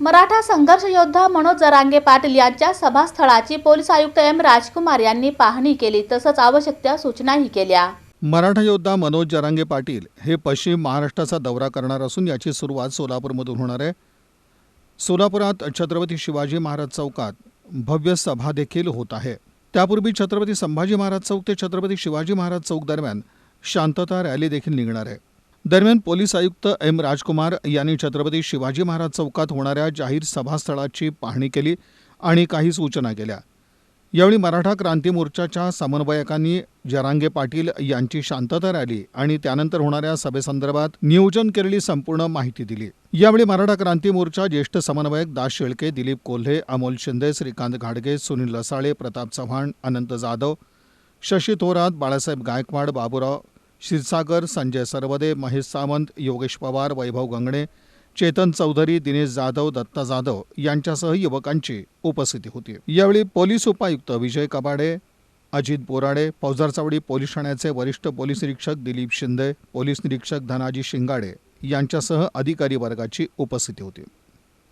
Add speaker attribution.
Speaker 1: मराठा संघर्ष योद्धा मनोज जरांगे पाटील यांच्या सभास्थळाची पोलीस आयुक्त एम राजकुमार यांनी पाहणी केली तसंच आवश्यक त्या सूचनाही केल्या.
Speaker 2: मराठा योद्धा मनोज जरांगे पाटील हे पश्चिम महाराष्ट्राचा दौरा करणार असून याची सुरुवात सोलापूरमधून होणार आहे. सोलापुरात छत्रपती शिवाजी महाराज चौकात भव्य सभा देखील होत आहे. त्यापूर्वी छत्रपती संभाजी महाराज चौक ते छत्रपती शिवाजी महाराज चौक दरम्यान शांतता रॅली देखील निघणार आहे. दरम्यान पोलीस आयुक्त एम राजकुमार यांनी छत्रपती शिवाजी महाराज चौकात होणाऱ्या जाहीर सभास्थळाची पाहणी केली आणि काही सूचना केल्या. यावेळी मराठा क्रांती मोर्चाच्या समन्वयकांनी जरांगे पाटील यांची शांतता रॅली आणि त्यानंतर होणाऱ्या सभेसंदर्भात नियोजन केलेली संपूर्ण माहिती दिली. यावेळी मराठा क्रांती मोर्चा ज्येष्ठ समन्वयक दास शेळके दिलीप कोल्हे अमोल शिंदे श्रीकांत घाडगे सुनील लसाळे प्रताप चव्हाण अनंत जाधव शशी थोरात बाळासाहेब गायकवाड बाबूराव क्षीरसागर संजय सरवदे महेश सावंत योगेश पवार वैभव गंगणे चेतन चौधरी दिनेश जाधव दत्ता जाधव यांच्यासह युवकांची उपस्थिती होती. यावेळी पोलीस उपायुक्त विजय कबाडे अजित बोराडे फौजारचावडी पोलीस ठाण्याचे वरिष्ठ पोलीस निरीक्षक दिलीप शिंदे पोलीस निरीक्षक धनाजी शिंगाडे यांच्यासह अधिकारी वर्गाची उपस्थिती होती.